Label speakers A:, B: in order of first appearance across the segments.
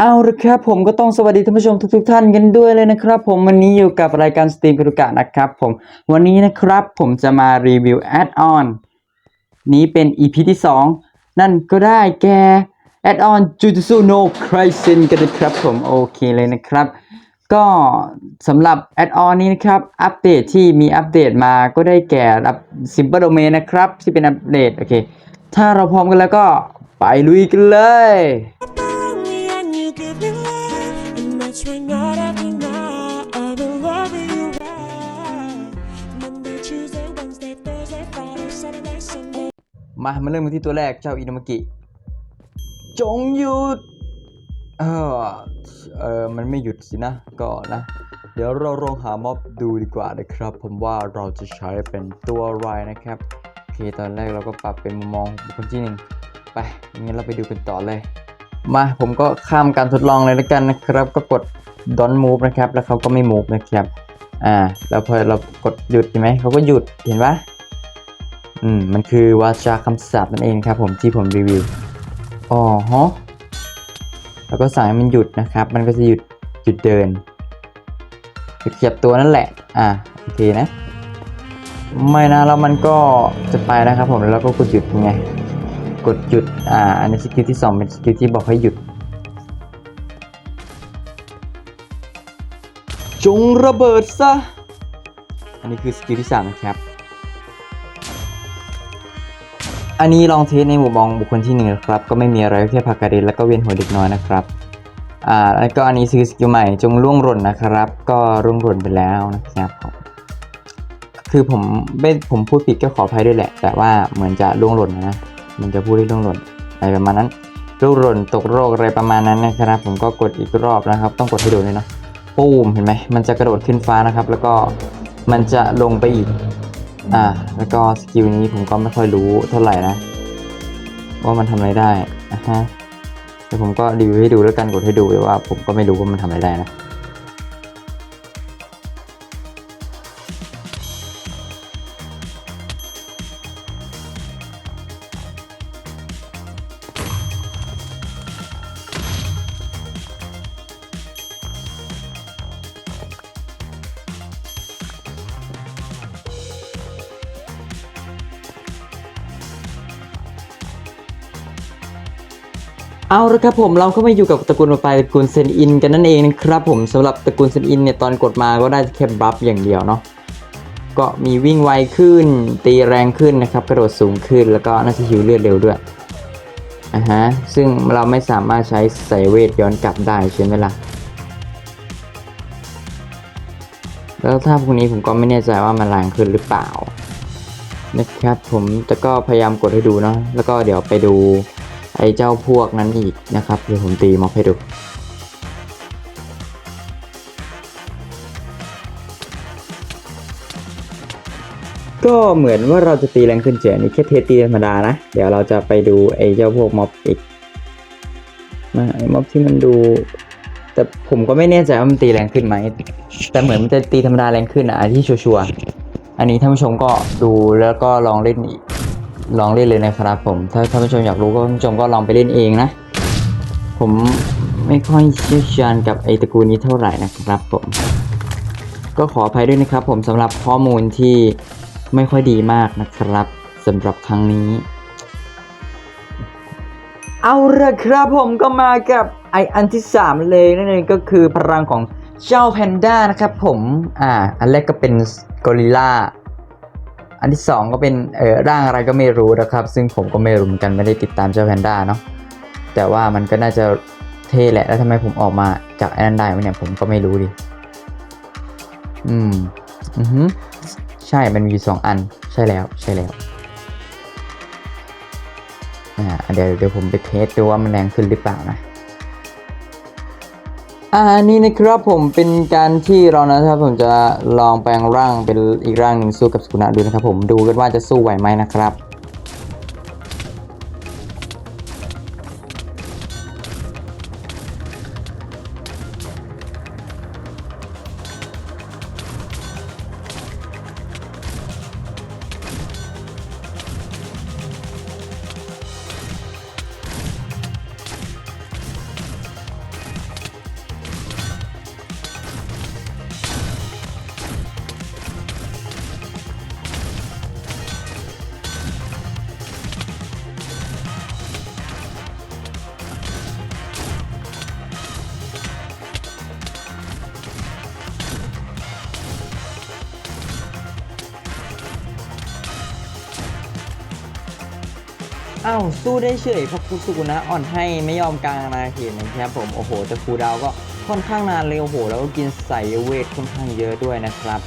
A: เอาละครับผมก็ต้องสวัสดีท่านผู้ชมทุกๆท่านกันด้วยเลยนะครับผมวันนี้อยู่กับรายการสตรีมกรุกะนะครับผมวันนี้นะครับผมจะมารีวิวแอดออนนี้เป็น EP ที่ 2 นั่นก็ได้แก่แอดออน Jujutsu no Kaisen กันนะครับผมโอเคเลยนะครับ ก็สำหรับแอดออนนี้นะครับอัปเดตที่มีอัปเดตมาก็ได้แก่รับ Simple Domain นะครับที่เป็นอัปเดตโอเคถ้าเราพร้อมกันแล้วก็ไปลุยกันเลย
B: night after night I've been loving you right Monday, Tuesday, Wednesday, Thursday, Friday, Saturday, Sunday
A: มามาเริ่มกันที่ตัวแรกเจ้าอินามากิ จงหยุด เออเออมันไม่หยุดสินะก็นะ เดี๋ยวเราลองหาม็อบดูดีกว่านะครับ ผมว่าเราจะใช้เป็นตัวไรนะครับโอเคตอนแรกเราก็ปรับเป็นมุมมองบุคคลที่หนึ่งไปงั้นเราไปดูกันต่อเลย มาผมก็ข้ามการทดลองเลยแล้วกันนะครับ ก็กด don't move นะครับแล้วเขาก็ไม่ move นะครับอ่าแล้วพอเรากดหยุดใช่ไหมเขาก็หยุดเห็นปะอืมมันคือวาจาคำสาปนั่นเองครับผมที่ผมรีวิวอ๋อฮะแล้วก็สั่งให้มันหยุดนะครับ มันก็จะหยุดหยุดเดินหยุดขยับตัวนั่นแหละอ่าโอเคนะ ไม่นะแล้วมันก็จะไปนะครับผมแล้วก็กดหยุดยังไงกดหยุดอ่าอันนี้สกิลที่สองเป็นสกิลที่บอกให้หยุด จงระเบิดซะ อันนี้คือสกิลที่สามนะครับ อันนี้ลองเทสในหมู่มองบุคคลที่หนึ่งนะครับ ก็ไม่มีอะไรแค่ผักกระเด็นแล้วก็เวียนหัวเด็กน้อยนะครับ อ่า แล้วก็อันนี้คือสกิลใหม่จงล่วงหล่นนะครับ ก็ร่วงหล่นไปแล้วนะครับคือผมไม่ผมพูดผิดก็ขออภัยด้วยแหละ แต่ว่าเหมือนจะล่วงหล่นนะ มันจะพูดให้ล่วงหล่นอะไรประมาณนั้นล่วงหล่นตกโรคอะไรประมาณนั้นนะครับ ผมก็กดอีกรอบนะครับ ต้องกดให้ดูด้วยเนาะ ปูมเห็นไหมมันจะกระโดดขึ้นฟ้านะครับ แล้วก็มันจะลงไปอีก อ่า แล้วก็สกิลนี้ผมก็ไม่ค่อยรู้เท่าไหร่นะ ว่ามันทำอะไรได้นะฮะเดี๋ยวผมก็รีวิวให้ดูแล้วกันกดให้ดูแต่ว่า ผมก็ไม่รู้ว่ามันทำอะไรได้นะ ละครับผมเราก็มาอยู่กับตระกูลต่อไปตระกูลเซนอินกันนั่นเองนะครับผมสำหรับตระกูลเซนอินเนี่ยตอนกดมาก็ได้แค่บัฟอย่างเดียวเนาะก็มีวิ่งไวขึ้น ตีแรงขึ้นนะครับกระโดดสูงขึ้นแล้วก็น่าจะหิวเลือดเร็วด้วยอ่าฮะซึ่งเราไม่สามารถใช้ใส่เวทย้อนกลับได้ใช่ไหมล่ะแล้วถ้าพวกนี้ผมก็ไม่แน่ใจว่ามันแรงขึ้นหรือเปล่านะครับผมแต่ก็พยายามกดให้ดูเนาะแล้วก็เดี๋ยวไปดู ไอ้เจ้าพวกนั้นอีกนะครับเดี๋ยวผมตีม็อบให้ดูก็เหมือนว่าเราจะตีแรงขึ้นเจอนี่แค่เทสตีธรรมดานะ เดี๋ยวเราจะไปดูไอ้เจ้าพวกม็อบอีกนะไอ้ม็อบที่มันดู แต่ผมก็ไม่แน่ใจว่ามันตีแรงขึ้นไหม แต่เหมือนมันจะตีธรรมดาแรงขึ้นอะที่ชัวร์ๆอันนี้ท่านผู้ชมก็ดูแล้วก็ลองเล่นอีก ลองเล่นเลยนะครับ ผม ถ้าท่านผู้ชมอยากรู้ก็ท่านผู้ชมก็ลองไปเล่นเองนะ ผมไม่ค่อยเชี่ยวชาญกับไอตระกูลนี้เท่าไหร่นะครับผม ก็ขออภัยด้วยนะครับ ผมสำหรับข้อมูลที่ไม่ค่อยดีมากนะครับสำหรับครั้งนี้ เอาละครับผมก็มากับไออันที่ 3 เลยนั่นเองก็คือพลังของเจ้าแพนด้านะครับผม อ่า อันแรกก็เป็นกอริลลา อันที่ 2 ก็เป็นเอ่อร่างอะไรก็ไม่รู้นะครับ ซึ่งผมก็ไม่รู้เหมือนกันไม่ได้ติดตามเจ้าแพนด้าเนาะแต่ว่ามันก็น่าจะเท่แหละแล้วทำไมผมออกมาจากไอ้นั้นได้เนี่ยผมก็ไม่รู้ดิอืมอือฮึใช่มันมีอยู่สองอันใช่แล้วใช่แล้วอ่าเดี๋ยวเดี๋ยวผมไปเทสดูว่ามันแรงขึ้นหรือเปล่านะ อ่านี่นะครับผมเป็นการที่เรานะครับผมจะลองแปลงร่างเป็นอีกร่างหนึ่งสู้กับสกุณะดูนะครับผมดูกันว่าจะสู้ไหวไหมนะครับ อ้าวสู้ได้เฉยเพราะคุสุกุนะอ่อนให้ไม่ยอมกลางอาณาเขตนะครับผมโอ้โหแต่ครูดาวก็ค่อนข้างนานเลยโอ้โห แล้วก็กินใส่เวทค่อนข้างเยอะด้วยนะครับ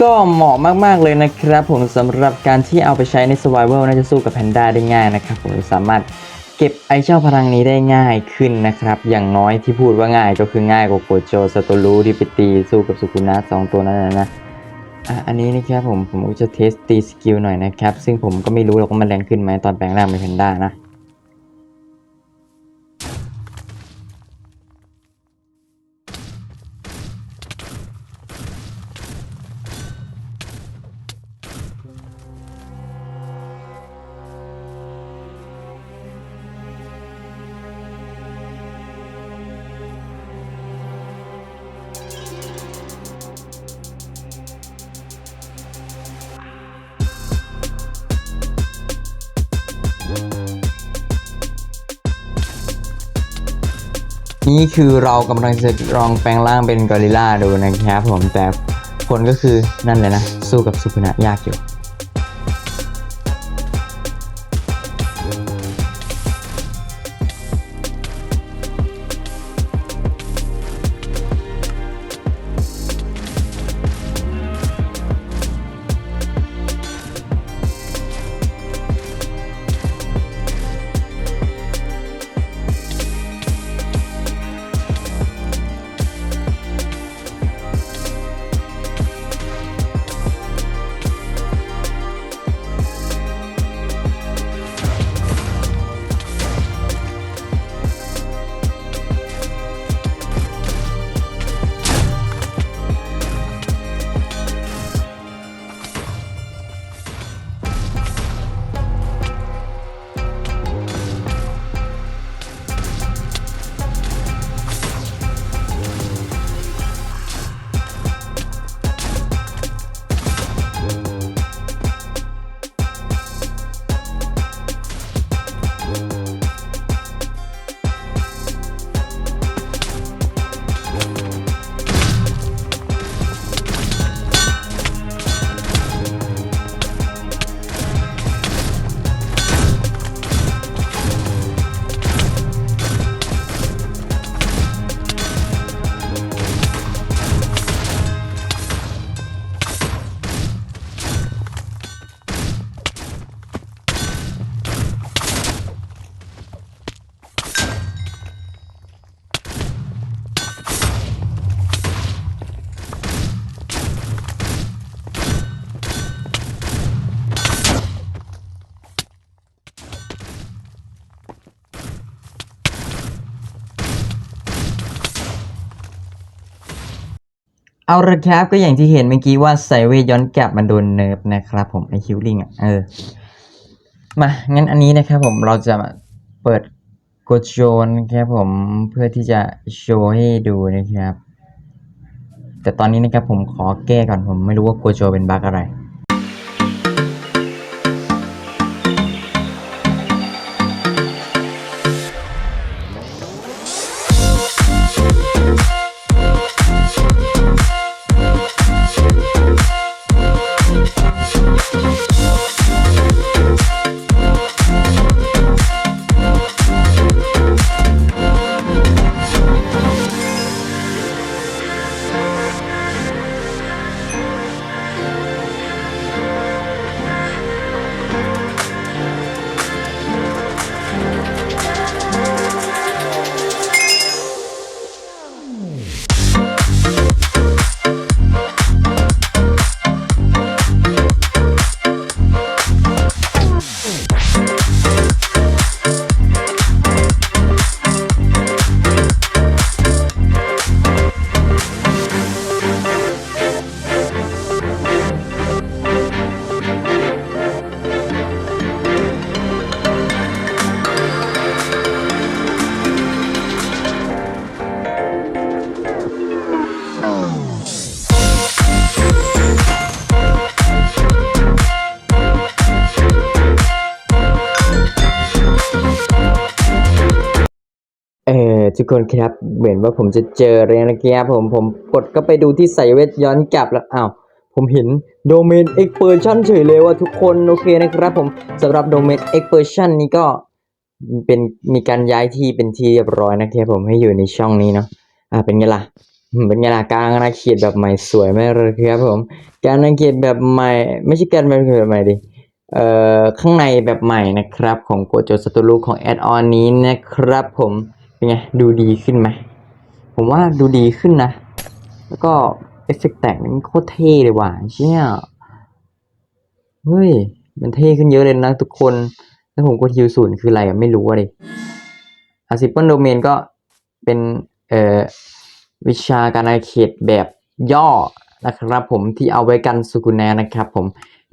A: ก็เหมาะมากๆเลยนะครับ ผมสำหรับการที่เอาไปใช้ใน Survival น่าจะสู้กับแพนด้าได้ง่ายนะครับผมสามารถเก็บไอเจ้าพลังนี้ได้ง่ายขึ้นนะครับ อย่างน้อยที่พูดว่าง่ายก็คือง่ายกว่าโกโจสโตรูที่ไปตีสู้กับสุกุนะสองตัวนั้นนะ อะอันนี้นะครับผมผมก็จะเทสตีสกิลหน่อยนะครับ ซึ่งผมก็ไม่รู้หรอกว่ามันแรงขึ้นไหมตอนแปลงร่างเป็นแพนด้านะ นี่คือเรากำลังจะลองแปลงร่างเป็นกอริลลาดูนะครับผมแต่ผลก็คือนั่นเลยนะ สู้กับสุกุนะยากอยู่ เอาละครับก็อย่างที่เห็นเมื่อกี้ว่าไซเวย้อนกลับมาโดนเนิร์ฟนะครับผมไอคิวลิงอะเออมางั้นอันนี้นะครับผมเราจะเปิดกดโชนะครับผมเพื่อที่จะโชว์ให้ดูนะครับ แต่ตอนนี้นะครับผมขอแก้ก่อนผมไม่รู้ว่าโกโจเป็นบั๊กอะไร กคนครับ เหมือนว่าผมจะเจอเลยนะครับผมผมกดก็ไปดูที่ใส่เวทย้อนกลับแล้วอ้าวผมเห็นโดเมน expansion เฉยเลยว่าทุกคนโอเคนะครับผมสำหรับโดเมน expansion นี้ก็เป็นมีการย้ายที่เป็นที่เรียบร้อยนะครับผมให้อยู่ในช่องนี้เนาะอ่าเป็นไงล่ะเป็นไงล่ะกลางอาณาเขตแบบใหม่สวยไหมเลยครับผม การอาณาเขตแบบใหม่ ไม่ใช่การอาณาเขตแบบใหม่ดิเอ่อข้างในแบบใหม่นะครับ ของโกโจสตูลูของแอดออนนี้นะครับผม เป็นไง ดูดีขึ้นไหม ผมว่าดูดีขึ้นนะ แล้วก็เอฟเฟกต์แต่งนี่มันโคตรเท่เลยว่ะเชี่ยเฮ้ย มันเท่ขึ้นเยอะเลยนะทุกคน แล้วผมกดฮิวศูนย์คืออะไรไม่รู้อะดิอาซิปเปิลโดเมนก็เป็นเอ่อวิชาการอาเขตแบบย่อนะครับผมที่เอาไว้กันสุกุนะนะครับผม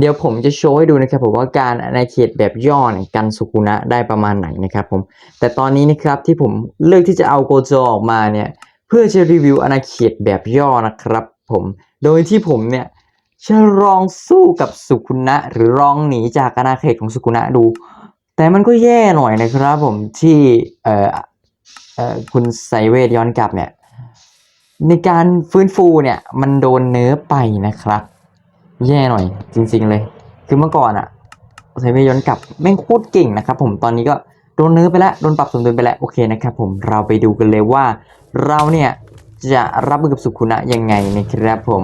A: เดี๋ยวผมจะโชว์ให้ดูนะครับผมว่าการอาณาเขตแบบย่อเนี่ยกันสุกุนะได้ประมาณไหนนะครับผมแต่ตอนนี้นะครับที่ผมเลือกที่จะเอาโกโจออกมาเนี่ยเพื่อจะรีวิวอาณาเขตแบบย่อนะครับผมโดยที่ผมเนี่ยจะลองสู้กับสุกุนะหรือลองหนีจากอาณาเขตของสุกุนะดู แต่มันก็แย่หน่อยนะครับผมที่เอ่อเอ่อคุณไซเวทย้อนกลับเนี่ยในการฟื้นฟูเนี่ยมันโดนเนื้อไปนะครับ แย่หน่อยจริง ๆ เลย คือเมื่อก่อนอะไซเวทย้อนกลับแม่งโคตรเก่งนะครับผมตอนนี้ก็โดนเนื้อไปแล้วโดนปรับสมดุลไปแล้วโอเคนะครับผมเราไปดูกันเลยว่า เราเนี่ยจะรับมือกับสุขุนะยังไงนะครับผม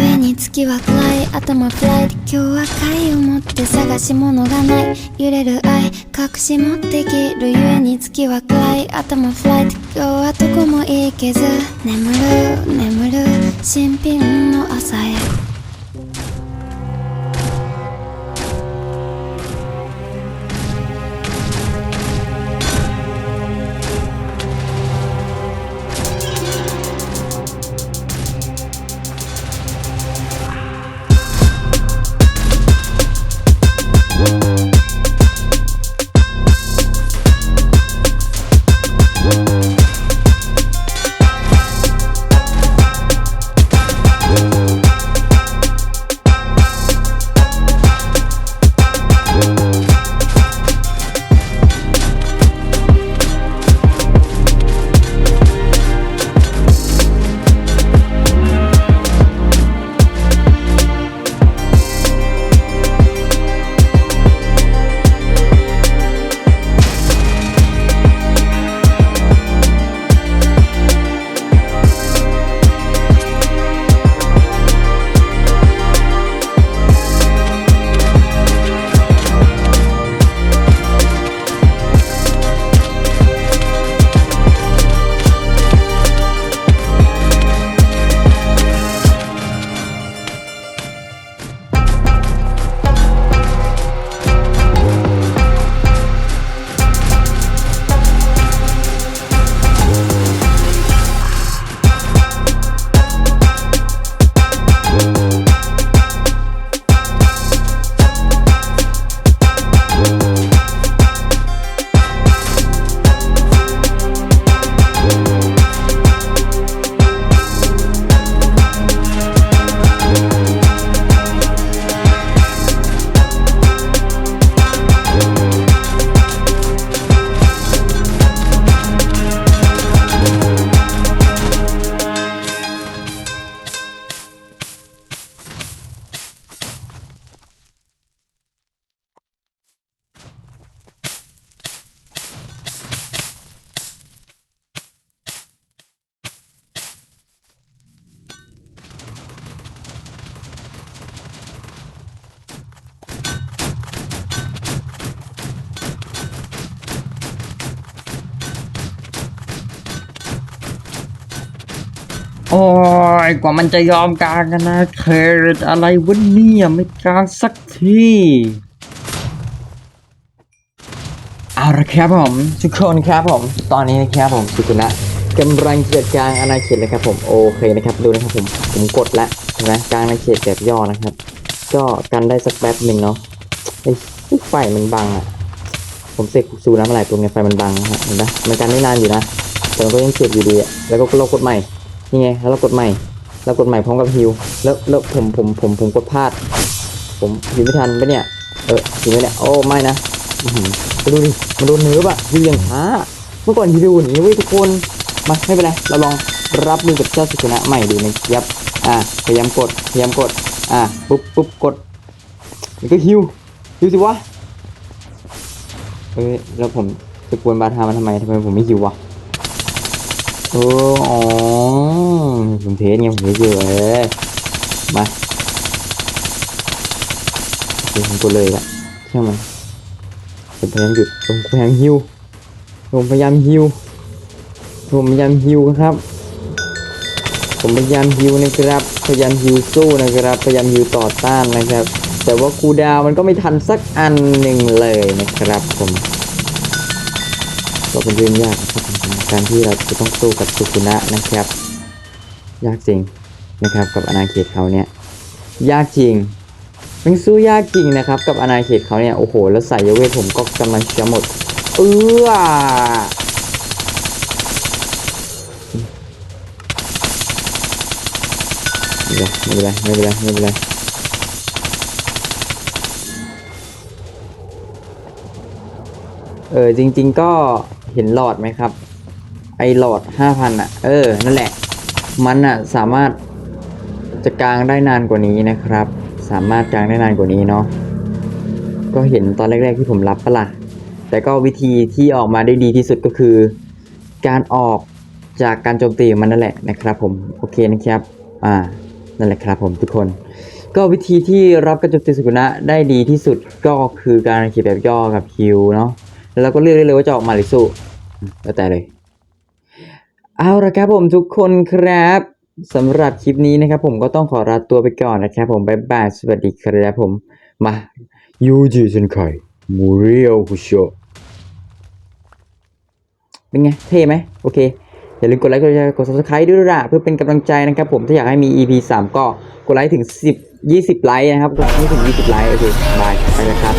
C: 上に月は暗い頭フライ今日は貝を持って探し物がない揺れる愛隠し持ってきるゆえに月は暗い頭フライ今日はどこも行けず眠る眠る新品の朝へ
D: ยกว่ามันจะยอมกลางกันนะเครดอะไรวะเนี่ยไม่กลางสักที
A: เอาละครับผมทุกคนครับผม ตอนนี้นะครับผมสุกุนะกำลังจัดการอาณาเขตเลยครับผมโอเคนะครับดูนะครับผมผมกดแล้วนไหมกลางอาณาเขตแบบย่อนะครับ ก็กันได้สักแป๊บหนึ่งเนาะไอ้ไฟมันบังอะผมเสกซูน้ำอะไรตัวไงไฟมันบังนะฮะเห็นไหมมันกันไม่นานอยู่นะแต่มันก็ยังเจ็บอยู่ดีแล้วก็เรากดใหม่นี่ไงแล้วเรากดใหม่ เรากดใหม่พร้อมกับฮิวแล้วแล้วผมผมผมผมกดพลาด ผมฮิวไม่ทันปะเนี่ย เออฮิวไม่เนี่ยโอ้ไม่นะอื้อหือไปดูดิมันโดนเนื้ออะฮิวอย่างช้าเมื่อก่อนฮิวอย่างนี้เว้ยทุกคนมาไม่เป็นไรเราลองรับมือกับเจ้าสุกุนะใหม่ดูนะครับอ่าพยายามกดพยายามกดอะปุ๊บปุ๊บกดแล้วก็ฮิวฮิวสิวะเอ้ยแล้วผมจะกวนบาทามันทำไมทำไมผมไม่ฮิววะ อออ๋อผมเทสไงผมเทสอยู่เอ้ยมาโอเคผมกดเลยละใช่างมันผมพยายามหยุดผมพยายามฮิวผมพยายามฮิวผมพยายามฮิวครับ ผมพยายามฮิวนะครับ พยายามฮิวสู้นะครับ พยายามฮิวต่อต้านนะครับ แต่ว่าคูดาวมันก็ไม่ทันสักอันหนึ่งเลยนะครับผม ก็เป็นเรื่องยากนะครับผมการที่เราจะต้องสู้กับสุกุนะนะครับ ยากจริงนะครับกับอาณาเขตเขาเนี่ยยากจริงมันสู้ยากจริงนะครับ กับอาณาเขตเขาเนี่ยโอ้โหแล้วสายเวทผมก็กำลังจะหมดเออไม่เป็นไรไม่เป็นไรไม่เป็นไรไม่เป็นไรเออจริง ๆก็ เห็นหลอดไหมครับ ไอหลอดห้าพันอะ เออ นั่นแหละ มันอะสามารถจะกลางได้นานกว่านี้นะครับ สามารถกลางได้นานกว่านี้เนาะ ก็เห็นตอนแรก ๆ ที่ผมรับปะล่ะ แต่ก็วิธีที่ออกมาได้ดีที่สุดก็คือ การออกจากการโจมตีมันนั่นแหละนะครับผม โอเคนะครับ อ่า นั่นแหละครับผมทุกคน ก็วิธีที่รับการโจมตีสุกุนะได้ดีที่สุดก็คือการเขียนแบบย่อกับคิวเนาะ แล้วเราก็เลือกได้เลยว่าจะออกมาหรือสู้แล้วแต่เลย เอาละครับผมทุกคนครับสำหรับคลิปนี้นะครับ ผมก็ต้องขอลาตัวไปก่อนนะครับผมบ๊ายบายสวัสดีครับผมมายูจิเซนไคมูเรียวคุโชเป็นไง เท่ไหมโอเค อย่าลืมกดไลค์กดแชร์กด subscribe ด้วยล่ะเพื่อเป็นกำลังใจนะครับผมถ้าอยากให้มี EP 3 ก็กดไลค์ถึง 10 20 ไลค์นะครับกดไม่ถึง 20 ไลค์โอเคบายไปแล้วครับ